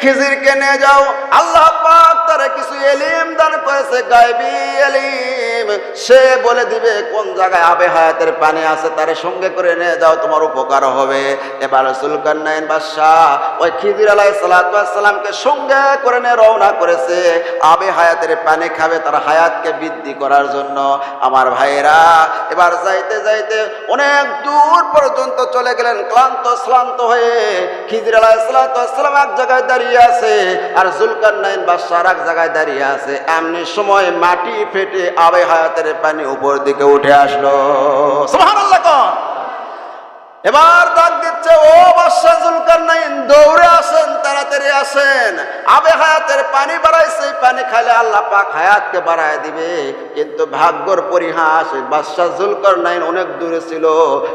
খিজিরকে নিয়ে যাও আল্লাহ পাক তারা কিছু এলিম দান করেছে গায়বি এলিম সে বলে দিবে কোন জায়গায় আবে হায়াতের পানি আছে, তার সঙ্গে করে নিয়ে যাও তোমার উপকার হবে। এবার সুলকান্নাইন বাদশাহ ওই খিজির আলাহ সালাতামকে সঙ্গে করে নিয়ে রওনা করেছে, আবে হায়াতের পানি খাবে তার হায়াতকে বৃদ্ধি করার জন্য। আমার ভাইয়েরা, এবার যাইতে যাইতে অনেক দূর পর্যন্ত চলে গেলেন, ক্লান্ত, শ্লান্ত হয়ে খিজির আলাহ সালাতাম এক জায়গায় দাঁড়িয়ে আছে আর জুলকার নাইন বাদশাহ এক জায়গায় দাঁড়িয়ে আছে। এমনি সময় মাটি ফেটে আবে হায়াতের পানি উপর দিকে উঠে আসলো। এবার ডাক দিচ্ছে ও বাদশাহ জুলকার নাইন দৌড়ে আসেন তাড়াতাড়ি আসেন। আবে হায়াতের পানি বাড়াইছে পানি খাইলে আল্লাহ পাক হায়াতকে বাড়ায় দিবে। কিন্তু ভাগ্যর পরিহাস বাদশাহ জুলকার নাইন অনেক দূরে ছিল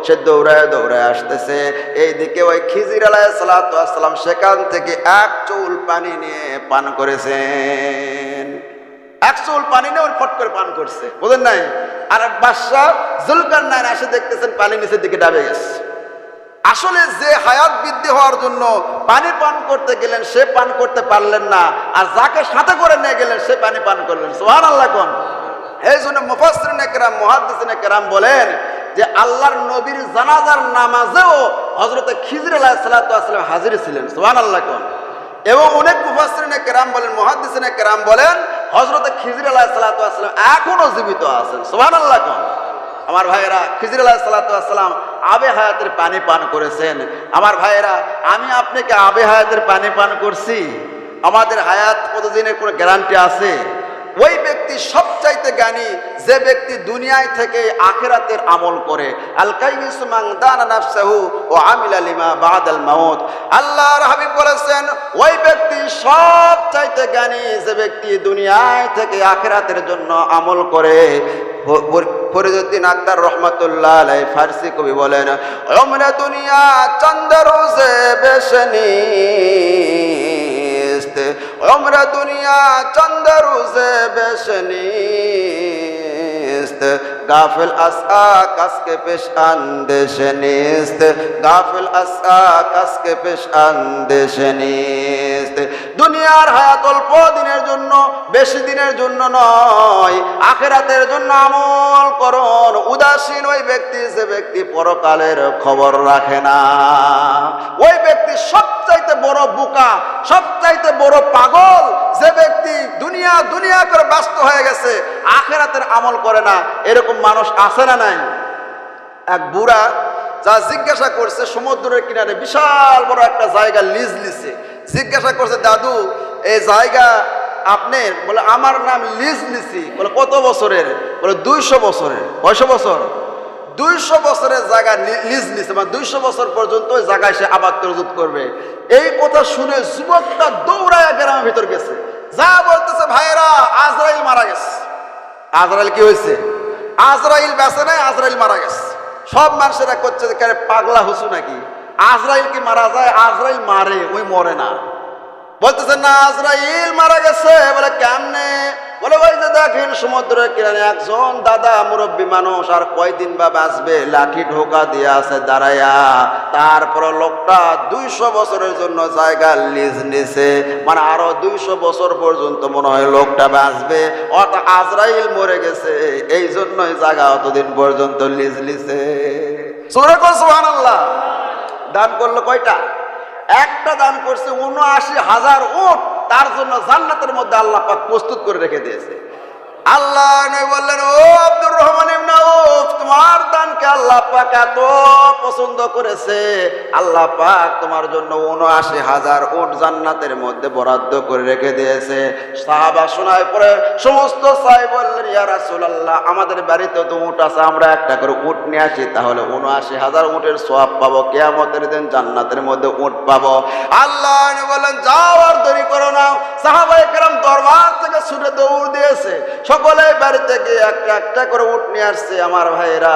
সে দৌড়ায় দৌড়ায় আসতেছে। এইদিকে ওই খিজির আলাহ সালাতাম সেখান থেকে এক চুল পানি নিয়ে পান করেছেন পানি করে পান নাই? আর দেখতেছেন পানি নিচের দিকে গেছে। আসলে যে হায়াত বৃদ্ধি হওয়ার জন্য পানি পান করতে গেলেন, সে পান করতে পারলেন না। আর যাকে সাথে করে নিয়ে গেলেন, সে পানি পান করলেন। সোহান আল্লাহ কোন? এই জন্য মুফাসরিন কেরাম মহাদিসিন কেরাম বলেন যে আল্লাহর নবীর জানাজার নামাজেও হজরত খিজর আলাহ হাজির ছিলেন। সোহান আল্লাহ কোন? এবং অনেক মুফাসরিনে কেরাম বলেন মহাদিসিনে কেরাম বলেন হজরত খিজির আলাহ সাল্লাম এখনও জীবিত আছেন। সোহান আল্লাহ কোন। আমার ভাইয়েরা, খিজির আলাহ সাল্লাতাম আবে হায়াতের পানি পান করেছেন। আমার ভাইয়েরা, আমি আপনাকে আবে হায়াতের পানি পান করছি। আমাদের হায়াত কতদিনের কোনো গ্যারান্টি আছে? ওই ব্যক্তি সবচাইতে জ্ঞানী, যে ব্যক্তি দুনিয়ায় থেকে আখেরাতের আমল করে। ও আল্লাহর ওই ব্যক্তি জ্ঞানী, যে ব্যক্তি দুনিয়ায় থেকে আখেরাতের জন্য আমল করে। আক্তার রহমতুল্লাহ ফার্সি কবি বলেন দুনিয়া চন্দ্র বেশনি ওমরা দুনিয়া চন্দ্র সে বেশনি গাফিল আসা কাসকে পেশ আন্দেশ নিস্ত। গাফিল আসা কাসকে পেশ আন্দেশ নিস্ত। দুনিয়ার হায়াত অল্প দিনের জন্য, বেশি দিনের জন্য নয়। আখেরাতের জন্য আমল করুন। উদাসীন ওই ব্যক্তি যে ব্যক্তি পরকালের খবর রাখে না। ওই ব্যক্তি সবচাইতে বড় বোকা, সবচাইতে বড় পাগল যে ব্যক্তি দুনিয়া দুনিয়া করে ব্যস্ত হয়ে গেছে। আখেরাতের আমল করে না, এরকম মানুষ আছে না নাই? এক বুড়া যা জিজ্ঞাসা করছে সমুদ্রের কিনারে, বিশাল বড় একটা জায়গা লিজ লিছে। জিজ্ঞাসা করছে, দাদু, এই জায়গা আপনি? বলে, আমার নাম লিজ লিছি। বলে, কত বছরের? বলে, দুইশো বছরের। কয়শো বছর? দুইশো বছরের জায়গা লিজ নিছে মানে দুইশো বছর পর্যন্ত ওই জায়গায় সে আবাদ তরজুত করবে। এই কথা শুনে যুবকটা দৌড়ায় গ্রামের ভিতর গেছে। যা বলতেছে ভাইরা আজরাইল মারা গেছে। আজরাইল কি হয়েছে? আজরাইল বেঁচে নাই, আজরাইল মারা গেছে। সব মানুষেরা করছে যে পাগলা হুসু নাকি? আজরাইল কি মারা যায়? আজরাইল মারে, ওই মরে না। বলতেছে না, আজরাইল মারা গেছে। বলে, কেমনে? বলে, ওই যে দেখেন সমুদ্রের কিনারে একজন দাদা মুরব্বী মানুষ আর কয়দিন বা বাঁচবে, লাঠি ঢোকা দিয়ে আছে দাঁড়াইয়া তারপর লোকটা দুইশো বছরের জন্য জায়গা লিজ নিছে। মানে আরও দুইশো বছর পর্যন্ত মনে হয় লোকটা বাঁচবে। অর্থাৎ আজরাইল মরে গেছে, এই জন্যই জায়গা অতদিন পর্যন্ত লিজ লিছে সুরে সোহান আল্লাহ দান করল কয়টা? একটা দান করছে উনআশি হাজার উট, তার জন্য জান্নাতের মধ্যে আল্লাহ প্রস্তুত করে রেখে দিয়েছে। আল্লাহ বললেন, ও আব্দুর রহমান তোমার দানকে আল্লাহ পাক এত পছন্দ করেছে। আল্লাহ পাক তোমার জন্য উনআশি হাজার উট জান্নাতের মধ্যে বরাদ্দ করে রেখে দিয়েছে। সাহাবা শোনায় পরে সমস্ত সাই বললেন, ইয়া রাসূলুল্লাহ, আমাদের বাড়িতে তো উট আছে, আমরা একটা করে উট নিয়ে আসি, তাহলে উনআশি হাজার উটের সওয়াব পাবো, কিয়ামতের দিন জান্নাতের মধ্যে উট পাবো। আল্লাহ বললেন, যাও আর দেরি করো না। সাহাবায়ে কেরাম দরবার থেকে ছুটে দৌড় দিয়েছে। সকলে বাড়ি থেকে একটা একটা করে উঠ নিয়ে আসছে আমার ভাইরা।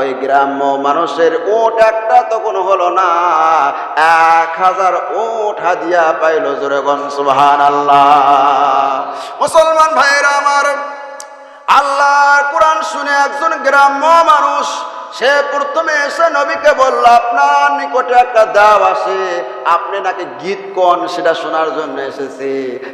ওই গ্রাম্য মানুষের উট একটা তো কোনো হলো না, এক হাজার উট হাদিয়া পাইল জোরেগন সুহান আল্লাহ মুসলমান ভাইরা আমার আল্লাহ কোরআন শুনে একজন গ্রাম্য মানুষ সে প্রথমে এসে নবীকে বলল, আপনার নিকটে একটা দাও আছে। আপনি নাকি গীত কন সেটা শোনার জন্য এসেছি।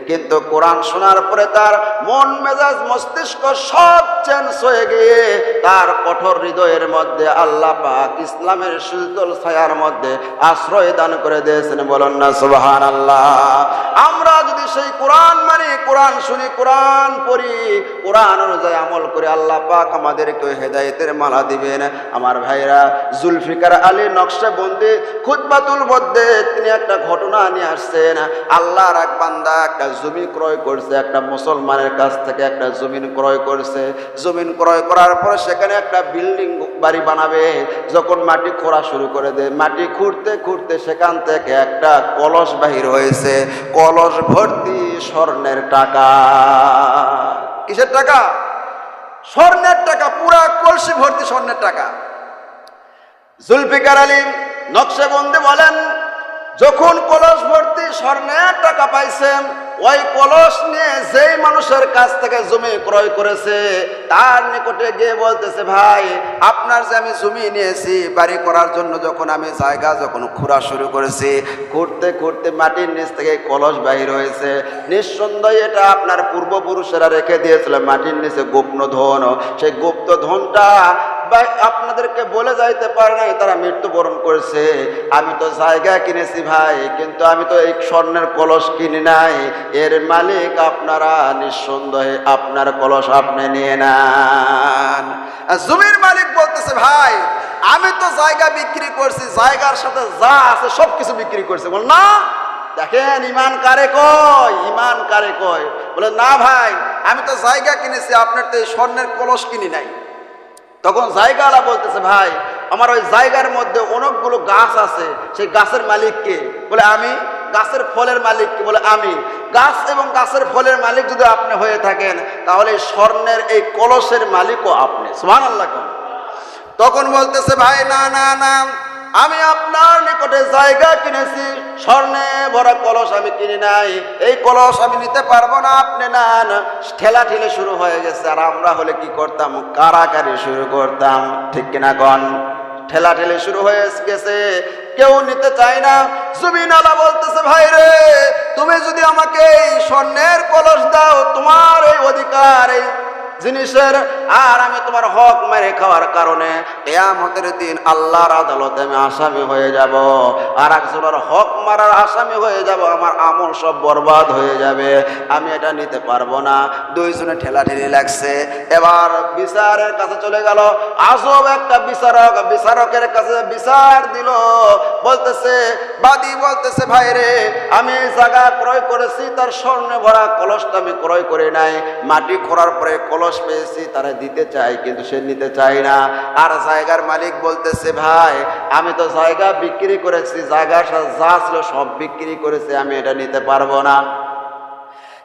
কিন্তু কোরআন শোনার পরে তার মন মেজাজ মস্তিষ্ক সব চেঞ্জ হয়ে গিয়ে তার কঠোর হৃদয়ের মধ্যে আল্লাহ পাক ইসলামের শীতল ছায়ার মধ্যে আশ্রয় দান করে দিয়েছেন। বলুন না সুবাহান আল্লাহ আমরা যদি সেই কোরআন মানি, কোরআন শুনি, কোরআন পড়ি, কোরআন অনুযায়ী আমল করে আল্লাহ পাক আমাদেরকে হেদায়েতের মালা দিবেন। আমার ভাইরা, জুলফিকার আলী নকশাবন্দি খুতবাতুল মধ্যে তিনি একটা ঘটনা নিয়ে আসছেন। আল্লাহর এক বান্দা একটা জমি ক্রয় করছে, একটা মুসলমানের কাছ থেকে একটা জমিন ক্রয় করছে। জমিন ক্রয় করার পরে সেখানে একটা বিল্ডিং বাড়ি বানাবে, যখন মাটি খোঁড়া শুরু করে দেয়। মাটি খুঁড়তে খুঁড়তে সেখান থেকে একটা কলস বাহির হয়েছে। কলস ভর্তি স্বর্ণের টাকা। কিসের টাকা? স্বর্ণের টাকা, পুরা কলসি ভর্তি স্বর্ণের টাকা। জুলফিকার আলী নকশাবন্দি বলেন, যখন কলস ভর্তি স্বর্ণের টাকা পাইছেন, ওই কলস নিয়ে যেই মানুষের কাছ থেকে জমি ক্রয় করেছে, তার নিকটে গিয়ে বলতেছে, ভাই, আপনার যে আমি জমি নিয়েছি, বাড়ি করার জন্য যখন আমি জায়গা, যখন খুঁড়া শুরু করেছি, খুঁড়তে খুঁড়তে মাটির নিচ থেকে কলস বাহির হয়েছে। নিঃসন্দেহে এটা আপনার পূর্বপুরুষেরা রেখে দিয়েছিল, মাটির নিচে গুপ্ত ধন। সেই গুপ্ত ধনটা আপনাদেরকে বলে যাইতে পারে নাই, তারা মৃত্যুবরণ করেছে। আমি তো জায়গা কিনেছি ভাই, কিন্তু আমি তো এই স্বর্ণের কলস কিনি নাই। এর মালিক আপনারা নিঃসন্দেহে আপনার কলস আপনি নিয়ে নেন। জমির মালিক বলতেছে, ভাই, আমি তো জায়গা বিক্রি করছি, জায়গার সাথে যা আছে সব কিছু বিক্রি করছে। বল, না, দেখেন, ইমান কারে কয়? ইমান কারে কয়? বলে, না ভাই, আমি তো জায়গা কিনেছি, আপনার তো এই স্বর্ণের কলস কিনি নাই। তখন জায়গাওয়ালা বলতেছে, ভাই, আমার ওই জায়গার মধ্যে অনেকগুলো গাছ আছে, সেই গাছের মালিককে বলে, আমি? গাছের ফলের মালিককে বলে, আমি। গাছ এবং গাছের ফলের মালিক যদি আপনি হয়ে থাকেন, তাহলে স্বর্ণের এই কলসের মালিকও আপনি। সোহান আল্লাহ তখন বলতেছে, ভাই, না না না। আমি আপনার নিকটে জায়গা কিনেছি। স্বর্ণে ভরা কলস আমি কিনি নাই। এই কলস আমি নিতে পারব না, আপনি নেন। ঠেলা ঠেলে শুরু হয়ে গেছে। আর আমরা হলে কি করতাম? কারাকারি শুরু করতাম। ঠিক কিনা গন? ঠেলা ঠেলে শুরু হয়ে গেছে। কেউ নিতে চায় না। জুবিনালা বলতেছে, ভাই রে, তুমি যদি আমাকে এই স্বর্ণের কলস দাও, তোমার এই অধিকার, এই জিনিসের আর আমি তোমার হক মেরে খাওয়ার কারণে কেয়ামতের দিন আল্লাহর আদালতে আমি আসামি হয়ে যাব। আর একজনের হক মারার আসামি হয়ে যাব, আমার আমল সব বরবাদ হয়ে যাবে। আমি এটা নিতে পারব না। দুইজনে ঠেলা ঠেলি লাগছে। এবার বিচারের কাছে চলে গেল। আসব একটা বিচারক, বিচারকের কাছে বিচার দিল। বলতেছে, বাদী বলতেছে, ভাই রে, আমি জায়গা ক্রয় করেছি, তার স্বর্ণে ভরা কলসটা আমি ক্রয় করে নাই। মাটি খোঁড়ার পরে কলস পেয়েছি, তারা দিতে চাই কিন্তু সে নিতে চাই না। আর জায়গার মালিক বলতেছে, ভাই, আমি তো জায়গা বিক্রি করেছি জায়গার সাথে যা ছিল সব বিক্রি করেছি, আমি এটা নিতে পারব না।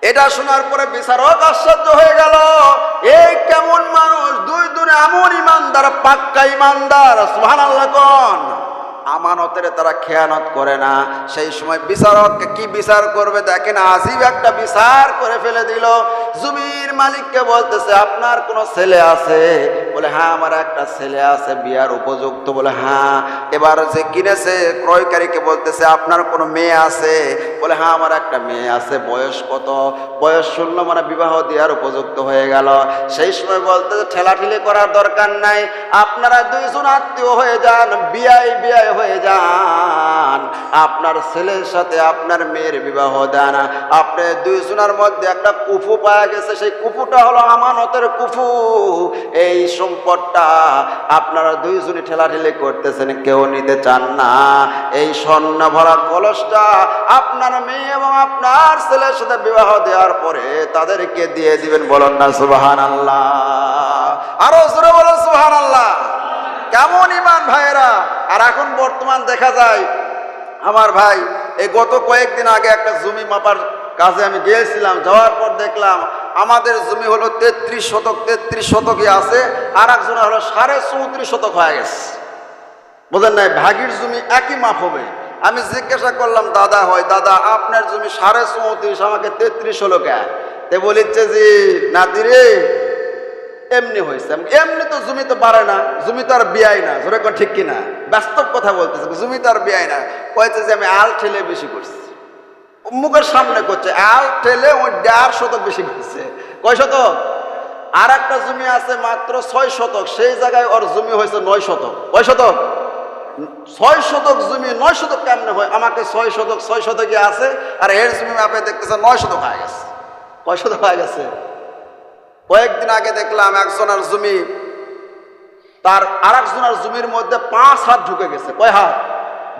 এটা শোনার পরে বিচারক আশ্চর্য হয়ে গেল। এই কেমন মানুষ, দুই দুনে এমন ইমানদার, পাক্কা ইমানদার সুহান আল্লাহ আমানতের তারা খেয়ানত করে না। সেই সময় বিচারককে কি বিচার করবে দেখেন আজিব একটা বিচার করে ফেলে দিল। জমির মালিককে বলতেছে, আপনার কোনো ছেলে আছে? বলে হ্যাঁ আমার একটা ছেলে আছে, বিয়ার উপযুক্ত। বলে হ্যাঁ। এবার যে কিনেছে, ক্রয়কারীকে বলতেছে, আপনার কোনো মেয়ে আছে? বলে হ্যাঁ আমার একটা মেয়ে আছে, বয়স কত? বয়স শূন্য মানে বিবাহ দেওয়ার উপযুক্ত হয়ে গেল। সেই সময় বলতে ঠেলাঠেলি করার দরকার নাই। আপনারা দুইজন আত্মীয় হয়ে যান, বিয়াই বিয়াই হয়ে যান। আপনার ছেলের সাথে আপনার মেয়ের বিবাহ দেন আপনি দুইজনের মধ্যে একটা কুফু পাওয়া গেছে, সেই কুফুটা হলো আমানতের কুফু। এই সম্পদটা আপনারা দুইজনে ঠেলাঠেলি করতেছেন, কেউ নিতে চান না। এই স্বর্ণ ভরা কলসটা আপনার মেয়ে এবং আপনার ছেলের সাথে বিবাহ দেওয়ার পরে তাদেরকে দিয়ে দিবেন বলুন না সুবাহান আল্লাহ আরও জোরে বলুন সুবাহান আল্লাহ কেমন ইমান ভাইয়েরা? আর এখন বর্তমান দেখা যায়, আমার ভাই, এই গত কয়েকদিন আগে একটা জমি মাপার কাজে আমি গিয়েছিলাম, যাওয়ার পর দেখলাম আমাদের জমি হলো তেত্রিশ শতক, তেত্রিশ শতকই আছে আর একজনে হলো সাড়ে চৌত্রিশ শতক হয়ে গেছে। বোঝেন নাই? ভাগির জমি একই মাপ হবে। আমি জিজ্ঞাসা করলাম, দাদা হয়, দাদা, আপনার জমি সাড়ে চৌত্রিশ, আমাকে তেত্রিশ হলো কে তে বলিচ্ছে যে, নাতি রে এমনি হয়েছে। এমনি তো জমি তো বাড়ে না, জমি তো আর বিয়াই না। জোরে কোন ঠিক কিনা? বাস্তব কথা বলতেছে, জমি তো আর বিয়াই না। কয়েছে যে আমি আল ঠেলে বেশি করছি। মুখের সামনে করছে, আল ঠেলে ওই দেড় শতক বেশি করছে। কয় শতক? আর একটা জমি আছে মাত্র ছয় শতক, সেই জায়গায় ওর জমি হয়েছে নয় শতক। কয় শতক? ছয় শতক জমি, নয় শতক কেমনে হয়? আমাকে ছয় শতক, ছয় শতকে আছে, আর এর জমি আপনি দেখতেছেন নয় শতক হয়ে গেছে। কয় শতক হয়ে গেছে? কয়েকদিন আগে দেখলাম একজনের জমি, তার আর একজনের জমির মধ্যে পাঁচ হাত ঢুকে গেছে। কয় হাত?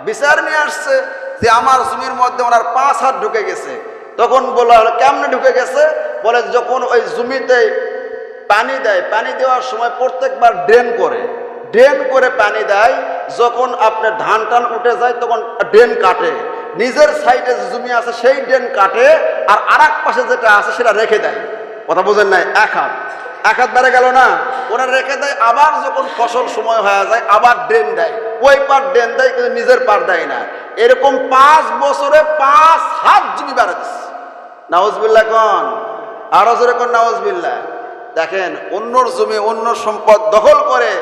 বিচার নিয়ে আসছে যে আমার জমির মধ্যে ওনার পাঁচ হাত ঢুকে গেছে। তখন বলা কেমনে ঢুকে গেছে? বলে, যখন ওই জমিতে পানি দেয়, পানি দেওয়ার সময় প্রত্যেকবার ড্রেন করে। ড্রেন করে পানি দেয়, যখন আপনার ধান টান উঠে যায়, তখন ড্রেন কাটে। নিজের সাইডে যে জমি আছে, সেই ড্রেন কাটে, আর আর পাশে যেটা আছে, সেটা রেখে দেয়। কথা বোঝেন নাই? এক হাত। এক হাত বেড়ে গেল না? ওরা রেখে দেয়, আবার যখন ফসল সময় হয়ে যায়, আবার ড্রেন দেয়। ওই পার ড্রেন দেয়, কিন্তু নিজের পার দেয় না। এরকম পাঁচ বছরে পাঁচ হাত জমি বেড়ে দিচ্ছে নাউজবিল্লা কন। আরও জোরে কন নাউজবিল্লা দেখেন, অন্যর জমি অন্য সম্পদ দখল করে,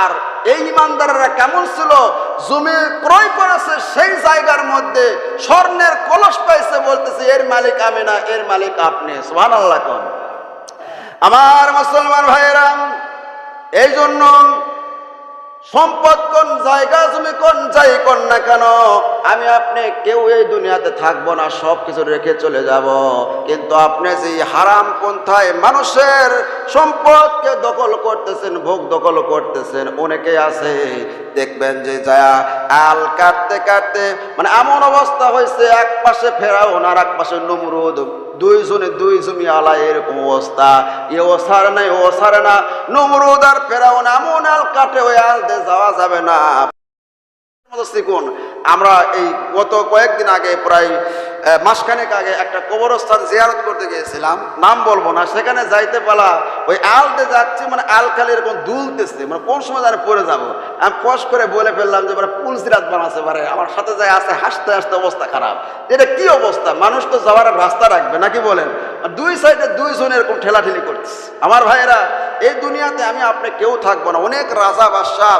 আর এই ইমানদাররা কেমন ছিল? জমি ক্রয় করেছে সেই জায়গার মধ্যে, স্বর্ণের কলস পাইছে বলতেছে, এর মালিক আমি না, এর মালিক আপনি। সোহান আল্লাহ কন। আমার মুসলমান ভাইয়েরা এই জন্য সম্পদ কোন জায়গা তুমি কোন যাই কোন না কেন, আমি আপনি কেউ এই দুনিয়াতে থাকব না সব কিছু রেখে চলে যাব। কিন্তু আপনি যে হারাম পন্থায় মানুষের সম্পদকে দখল করতেছেন, ভোগ দখল করতেছেন, অনেকে আছে, দেখবেন যে যা আল কাটতে কাটতে মানে এমন অবস্থা হয়েছে, এক পাশে ফেরাউন আর এক পাশে নমরুদ। দুইজনে দুই জমি আলা এরকম অবস্থা। এ ও সারে নাই ও সারে না। নমরুদ আর ফেরাউন এমন আল কাটে ওই আলতে যাওয়া যাবে না। আমরা এই গত কয়েকদিন আগে প্রায় মাসখানেক আগে একটা কবরস্থান জিয়ারত করতে গিয়েছিলাম। নাম বলব না, সেখানে যাইতে পালা, ওই আলতে যাচ্ছি মানে আল খালি এরকম দুলতেছে মানে কোন সময় জানে পড়ে যাব। আমি কষ করে বলে ফেললাম যে মানে পুল সিরাত বানাচ্ছে পারে আমার সাথে যায় আছে, হাসতে হাসতে অবস্থা খারাপ। এটা কি অবস্থা? মানুষ তো যাওয়ার রাস্তা রাখবে, নাকি বলেন? দুই সাইডে দুই দুইজন এরকম ঠেলাঠেলি করছে আমার ভাইয়েরা, এই দুনিয়াতে আমি আপনি কেউ থাকব না। অনেক রাজা বাদশাহ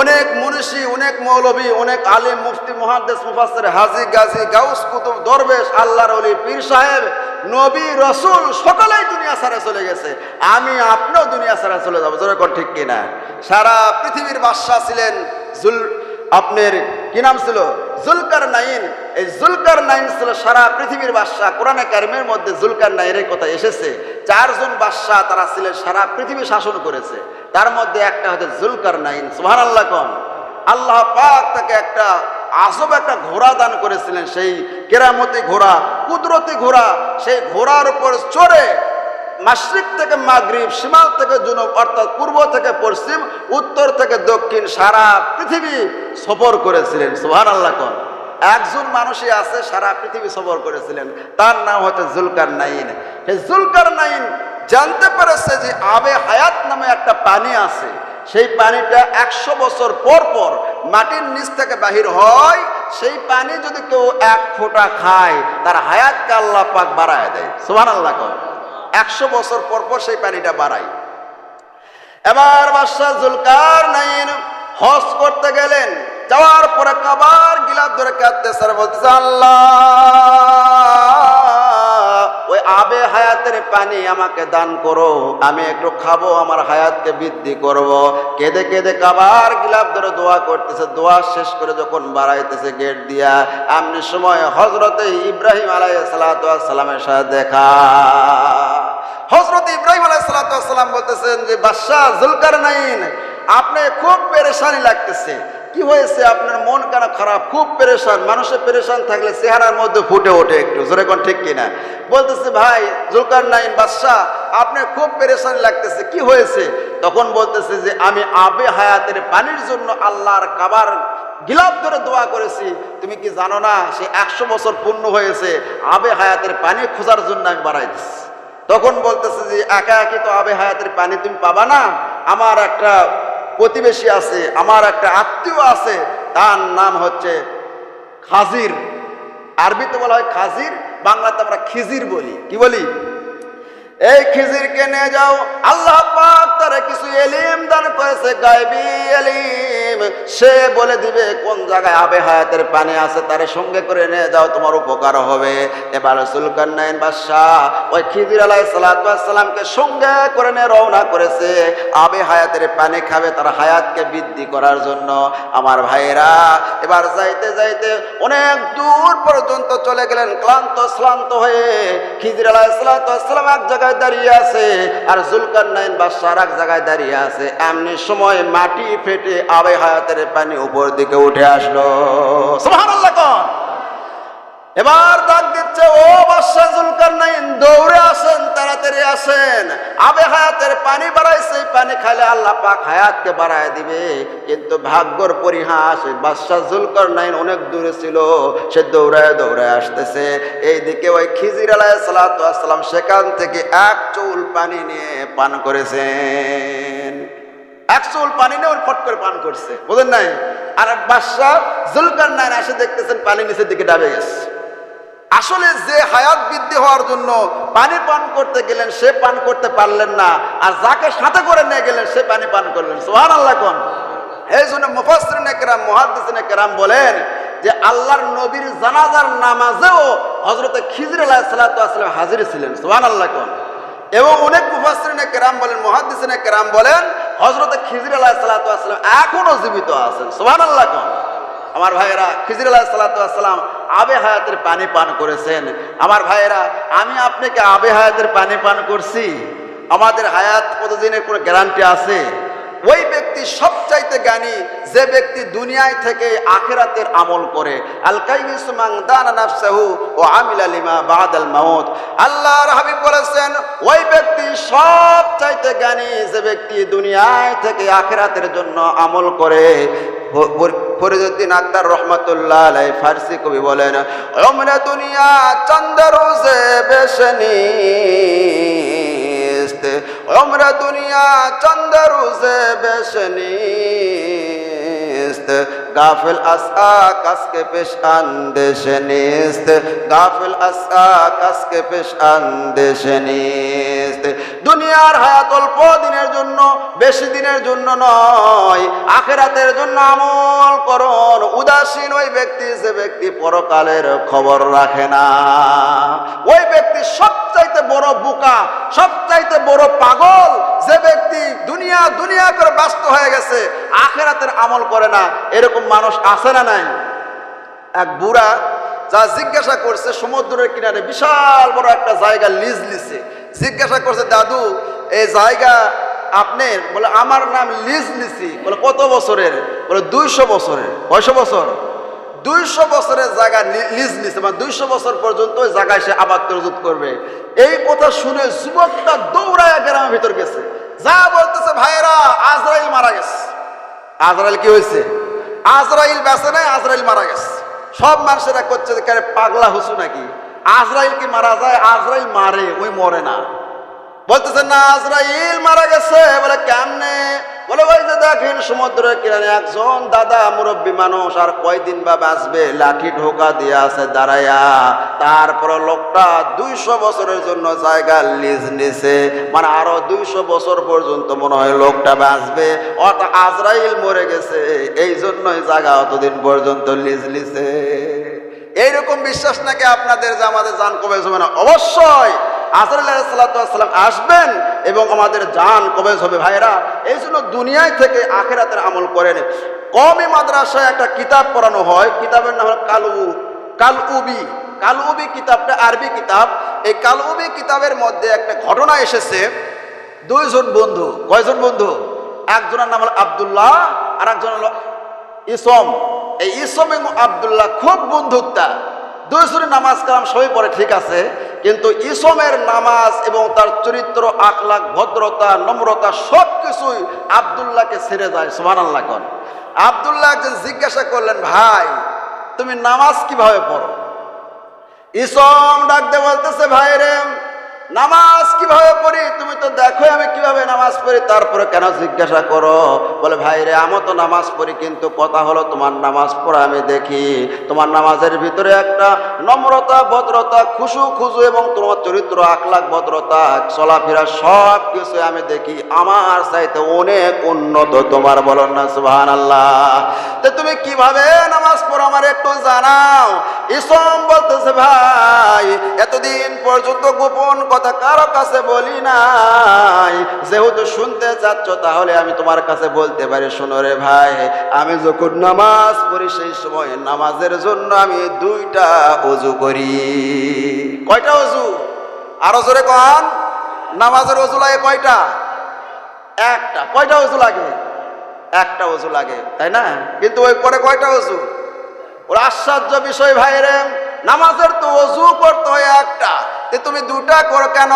অনেক মনীষী, অনেক মৌলবী, অনেক আলিম, মুফতি মহাদেশ মুফাসের হাজি, গাজী, গাউস, কুতুব, দরবেশ আল্লাহ রলি পীর সাহেব, নবী, রসুল, সকলেই দুনিয়া ছাড়া চলে গেছে। আমি আপনিও দুনিয়া ছাড়া চলে যাব যেরকম ঠিক কিনা? সারা পৃথিবীর বাদশাহ ছিলেন জুল আপনার কি নাম ছিল? জুলকার নাইন এই জুলকার নাইন ছিল সারা পৃথিবীর বাদশাহ। কোরআনে কারিমের মধ্যে জুলকার নাইনের কথা এসেছে। চারজন বাদশাহ তারা ছিলেন সারা পৃথিবী শাসন করেছে। তার মধ্যে একটা হচ্ছে জুলকার নাইন সুহান আল্লাহ কম। আল্লাহ পাক তাকে একটা আজব একটা ঘোড়া দান করেছিলেন, সেই কেরামতি ঘোড়া, কুদরতি ঘোড়া। সেই ঘোড়ার উপর চড়ে মাসরিক থেকে মাগরিব সীমাল থেকে জুনুব, অর্থাৎ পূর্ব থেকে পশ্চিম, উত্তর থেকে দক্ষিণ, সারা পৃথিবী সফর করেছিলেন। সোহান আল্লাহ কন। একজন মানুষই আছে, সারা পৃথিবী সফর করেছিলেন। তার নাম হচ্ছে জুলকার নাইন সেই জুলকার নাইন জানতে পেরেছে যে আবে হায়াত নামে একটা পানি আছে। সেই পানিটা একশো বছর পর পর মাটির নিচ থেকে বাহির হয়। সেই পানি যদি কেউ এক ফোঁটা খায়, তার হায়াতকে আল্লাহ পাক বাড়ায় দেয়। সোহান আল্লাহ কন। একশো বছর পর পর সেই পানিটা বাড়ায়। এবার বাদশাহ জুলকার নাইন হজ করতে গেলেন। যাওয়ার পরে কাবার গিলাপ ধরে কাঁদতে স্যার বলতেছে ওই আবে হায়াতের পানি আমাকে দান করো, আমি একটু খাব, আমার হায়াতকে বৃদ্ধি করব। কেঁদে কেঁদে কাবার গিলাপ ধরে দোয়া করতেছে। দোয়া শেষ করে যখন বাড়াইতেছে গেট দিয়া এমনি সময় হজরতে ইব্রাহিম আলাই সালামের সাথে দেখা। হজরত ইব্রাহিম আলাইসালাম বলতেছেন যে, বাদশাহ জুলকার নাইন আপনি খুব পেরেশানি লাগতেছে। কি হয়েছে? আপনার মন কেন খারাপ? খুব পেরেশান। মানুষের পেরেশান থাকলে চেহারার মধ্যে ফুটে ওঠে একটু। জোরে কোন ঠিক কিনা? বলতেছে, ভাই জুলকার নাইন বাদশাহ আপনার খুব পেরেশানি লাগতেছে। কি হয়েছে? তখন বলতেছে যে, আমি আবে হায়াতের পানির জন্য আল্লাহর কাবার গিলাপ ধরে দোয়া করেছি। তুমি কি জানো না? সে একশো বছর পূর্ণ হয়েছে। আবে হায়াতের পানি খোঁজার জন্য আমি বাড়াইতেছি তখন বলতেছে যে, একা একই তো আবে হায়াতের পানি তুমি পাবা না। আমার একটা প্রতিবেশী আছে, আমার একটা আত্মীয় আছে, তার নাম হচ্ছে খাজির। আরবিতে বলা হয় খাজির, বাংলাতে আমরা খিজির বলি। কি বলি? এই খিজিরকে নিয়ে যাও, আল্লাহ পাক তারে কিছু এলিম দান করেছে, গায়বি এলিম। সে বলে দিবে কোন জায়গায় আবে হায়াতের পানি আছে, তারে সঙ্গে করে নিয়ে যাও তোমার উপকার হবে। এবার সুলকান্নাইন বাদশাহ ওই খিজির আলাহ সালাতামকে সঙ্গে করে নিয়ে রওনা করেছে, আবে হায়াতের পানি খাবে তার হায়াতকে বৃদ্ধি করার জন্য। আমার ভাইয়েরা, এবার যাইতে যাইতে অনেক দূর পর্যন্ত চলে গেলেন, ক্লান্ত, শ্লান্ত হয়ে খিজির আলাহ সালাতাম এক জায়গায় দাঁড়িয়ে আছে আর জুলকার নাইন বাদশাহ এক জায়গায় দাঁড়িয়ে আছে। এমনি সময় মাটি ফেটে আবে হায়াতের পানি উপর দিকে উঠে আসলো। এবার ডাক দিচ্ছে ও বাদশাহ দৌড়ে আসেন তাড়াতাড়ি আসেন। আবে হায়াতের পানি বাড়াইছে পানি খাইলে আল্লাহ পাক হায়াতকে বাড়ায় দিবে। কিন্তু ভাগ্যর পরিহাস বাদশাহ জুলকার নাইন অনেক দূরে ছিল সে দৌড়ায় দৌড়ায় আসতেছে। এইদিকে ওই খিজির আলাহ সালাতাম সেখান থেকে এক চুল পানি নিয়ে পান করেছেন। এক চুল পানি নিয়ে ওর ফট করে পান করছে। বুঝেন নাই? আর এক বাদশাহ জুলকার নাইন এসে দেখতেছেন পানি নিচের দিকে ডাবে গেছে। আসলে যে হায়াত বৃদ্ধি হওয়ার জন্য পানি পান করতে গেলেন, সে পান করতে পারলেন না। আর যাকে সাথে করে নিয়ে গেলেন, সে পানি পান করলেন। সোহান আল্লাহ কোন? এই জন্য মুফাসরিন কেরাম বলেন যে আল্লাহর নবীর জানাজার নামাজেও হজরত খিজর আলাহ সাল্লাম হাজির ছিলেন। সোহান আল্লাহ কোন? এবং অনেক মুফাসরিনে কেরাম বলেন মহাদিসিনে কেরাম বলেন হজরত খিজর আলাহ সাল্লাম এখনও জীবিত আছেন। সোহান আল্লাহ কোন। আমার ভাইয়েরা, খিজির আলাহ সাল্লাতাম আবে হায়াতের পানি পান করেছেন। আমার ভাইয়েরা, আমি আপনাকে আবে হায়াতের পানি পান করছি। আমাদের হায়াত কতদিনের কোনো গ্যারান্টি আছে? ওই ব্যক্তি সবচাইতে জ্ঞানী, যে ব্যক্তি দুনিয়ায় থেকে আখেরাতের আমল করে। আল কাইসুমাং দানা নাফসাহু ও আমিল আলিমা বাদ আল মাউত। আল্লাহর হাবিব বলেছেন জ্ঞানী যে ব্যক্তি দুনিয়ায় থেকে আখেরাতের জন্য আমল করে ফরিদুদ্দিন আক্তার রহমতুল্লাহ আলাই ফার্সি কবি বলেন ওমরে দুনিয়া চন্দ্র সে বেশনি ওমরে দুনিয়া চন্দ্র সে বেশনি গাফিল আসা কাসকে পেশ আন্দেশ নিস্ত। গাফিল আসা কাসকে পেশ আন্দেশ নিস্ত। দুনিয়ার হায়াত অল্প দিনের জন্য, বেশি দিনের জন্য নয়। আখেরাতের জন্য আমল করুন। উদাসীন ওই ব্যক্তি যে ব্যক্তি পরকালের খবর রাখে না। ওই ব্যক্তি সবচাইতে বড় বোকা, সবচাইতে বড় পাগল যে ব্যক্তি দুনিয়া দুনিয়া করে ব্যস্ত হয়ে গেছে, আখেরাতের আমল করে না, এরকম মানুষ আছে না নাই? এক বুড়া যা জিজ্ঞাসা করছে, সমুদ্রের কিনারে বিশাল বড় একটা জায়গা লিজ লিছে। জিজ্ঞাসা করছে, দাদু, এই জায়গা আপনার বলে, আমার নাম লিজ লিসি বলে, কত বছরের? বলে, দুইশো বছরের। কয়শো বছর? দুইশো বছরের জায়গা লিজ নিছে মানে দুইশো বছর পর্যন্ত ওই জায়গায় সে আবাদ তরজুত করবে। এই কথা শুনে যুবকটা দৌড়ায় গ্রামের ভিতর গেছে। যা বলতেছে, ভাইয়েরা, আজরাইল মারা গেছে। আজরাইল কি হয়েছে? আজরাইল বেঁচে নাই, আজরাইল মারা গেছে। সব মানুষেরা করছে পাগলা হুসু নাকি? আজরাইল কি মারা যায়? আজরাইল মারে, ওই মরে না। বলতেছে না আজরাইল মারা গেছে। বলে, কেমনে? বলে, ওই যে দেখেন সমুদ্রের কিনারে একজন দাদা মুরব্বী মানুষ আর কয়দিন বা বাঁচবে, লাঠি ঢোকা দিয়ে আছে দাঁড়াইয়া তারপরে লোকটা দুইশো বছরের জন্য জায়গা লিজ নিছে। মানে আরও দুইশো বছর পর্যন্ত মনে হয় লোকটা বাঁচবে। অর্থাৎ আজরাইল মরে গেছে। এই জন্যই জায়গা অতদিন পর্যন্ত লিজ লিছে এইরকম বিশ্বাস নাকি আপনাদের যে আমাদের জান কবে হবে না? অবশ্যই। আসাল্লাম আসবেন এবং আমাদের জান কবে হবে। ভাইরা এই জন্য দুনিয়ায় থেকে আখেরাতের আমল করেন কমই মাদ্রাসায় একটা কিতাব পড়ানো হয়। কিতাবের নাম হল কালু কাল উবি কাল উবি কিতাবটা আরবি কিতাব। এই কাল উবি কিতাবের মধ্যে একটা ঘটনা এসেছে। দুইজন বন্ধু, কয়জন বন্ধু? একজনের নাম হলো আবদুল্লাহ আর একজন হলো ইসম। এই ইসম এবং আবদুল্লাহ খুব বন্ধুত্বা দুইজনের নামাজ কালাম সবই পড়ে, ঠিক আছে? কিন্তু ইসমের নামাজ এবং তার চরিত্র, আখলাখ, ভদ্রতা, নম্রতা সব কিছুই আবদুল্লাহকে ছেড়ে যায় সোমান আল্লাহ আবদুল্লাহ একজন জিজ্ঞাসা করলেন, ভাই, তুমি নামাজ কীভাবে পড়ো? ইসম ডাকতে বলতেছে, ভাই রে নামাজ কীভাবে পড়ি? তুমি তো দেখো আমি কীভাবে নামাজ পড়ি। তারপরে কেন জিজ্ঞাসা করো? বলে, ভাই রে, আমি তো নামাজ পড়ি, কিন্তু কথা হলো তোমার নামাজ পড়া আমি দেখি। তোমার নামাজের ভিতরে একটা নম্রতা, ভদ্রতা, খুশু খুশু এবং তোমার চরিত্র, আখলাখ, ভদ্রতা, চলাফেরা সব কিছু আমি দেখি। আমার চাইতে অনেক উন্নত, তোমার বলো না সুবাহান আল্লাহ তো তুমি কীভাবে নামাজ পড়ো আমার একটু জানাও। ইসম বলতেছে, ভাই, এতদিন পর্যন্ত গোপন কথা কারও কাছে বলি নাই। যেহেতু শুনতে চাচ্ছ, তাহলে আমি তোমার কাছে বলতে পারি, শোনো রে ভাই, আমি যখন নামাজ পড়ি, সেই সময় নামাজের জন্য আমি দুইটা অজু করি। কয়টা অজু আরও জোরে কন। নামাজের অজু লাগে কয়টা? একটা। কয়টা অজু লাগে? একটা অজু লাগে, তাই না? কিন্তু ওই করে কয়টা অজু ওর আশ্চর্য বিষয় ভাইরে, নামাজের তো অজু করতে হয় একটা। তুমি দুটা করো কেন?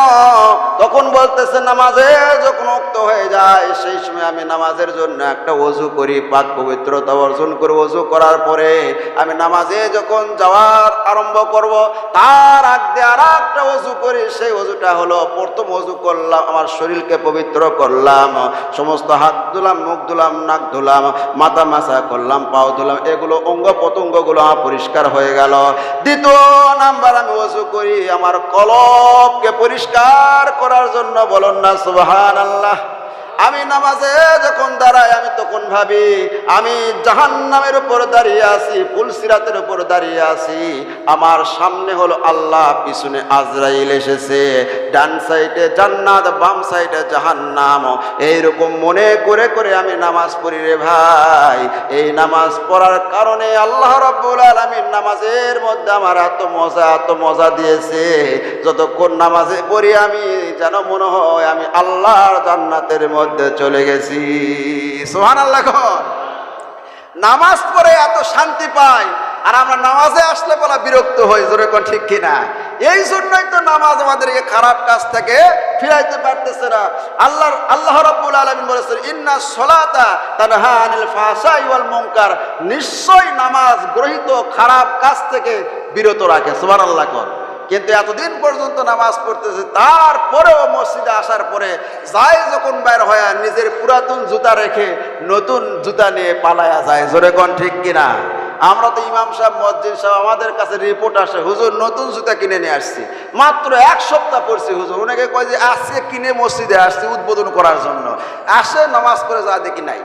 তখন বলতেছে, নামাজে যখন উক্ত হয়ে যায়, সেই সময় আমি নামাজের জন্য একটা অজু করি, পাক পবিত্রতা অর্জন করে অজু করার পরে আমি নামাজে যখন যাওয়ার আরম্ভ করব, তার আগ দিয়ে আর একটা অজু করি, সেই অজুটা হলো, প্রথম অজু করলাম, আমার শরীরকে পবিত্র করলাম, সমস্ত হাত ধুলাম, মুখ ধুলাম, নাক ধুলাম, মাথা মাসা করলাম, পাও ধুলাম, এগুলো অঙ্গ প্রত্যঙ্গগুলো পরিষ্কার হয়ে গেল। দ্বিতীয় নাম্বার অজু করি আমার কলবকে পরিষ্কার করার জন্য বলুন না সুবহান আল্লাহ আমি নামাজে যখন দাঁড়াই, আমি তখন ভাবি, আমি জাহান নামের উপর দাঁড়িয়ে আছি পুলসিরাতের উপর দাঁড়িয়ে আছি। আমার সামনে হলো আল্লাহ, পিছনে আজরাইল এসেছে। ডান সাইডে জান্নাত, বাম সাইডে জাহান্নাম। এইরকম মনে করে করে আমি নামাজ পড়ি রে ভাই। এই নামাজ পড়ার কারণে আল্লাহ রব্বুল আলমীর নামাজের মধ্যে আমার এত মজা এত মজা দিয়েছে। যতক্ষণ নামাজে পড়ি আমি, যেন মনে হয় আমি আল্লাহর জান্নাতের মধ্যে চলে গেছি। সোহান আল্লাহ নামাজ পড়ে এত শান্তি পাই, আর আমরা নামাজে আসলে বলা বিরক্ত হই, জোরে কোন ঠিক কিনা? এই জন্যই তো নামাজ আমাদেরকে খারাপ কাজ থেকে ফিরাইতে পারতেছে না। আল্লাহ আল্লাহ রাব্বুল আলামিন বলেছেন, ইন্না সলাতা তানহা আনিল ফাহশাই ওয়াল মুনকার। নিশ্চয় নামাজ গ্রহীত খারাপ কাজ থেকে বিরত রাখে, সুবহানাল্লাহ কর কিন্তু এতদিন পর্যন্ত নামাজ পড়তেছে, তারপরেও মসজিদে আসার পরে যায় যখন বাইর হয় নিজের পুরাতন জুতা রেখে নতুন জুতা নিয়ে পালায়া যায়। জোরে কোন ঠিক কিনা? আমরা তো ইমাম সাহেব, মসজিদ সাহেব, আমাদের কাছে রিপোর্ট আসে, হুজুর, নতুন জুতা কিনে নিয়ে আসছি। মাত্র এক সপ্তাহ পড়ছি হুজুর। অনেকে কয় যে, আজকে কিনে মসজিদে আসছি উদ্বোধন করার জন্য। আসে, নামাজ পড়ে যা দেখি নাই।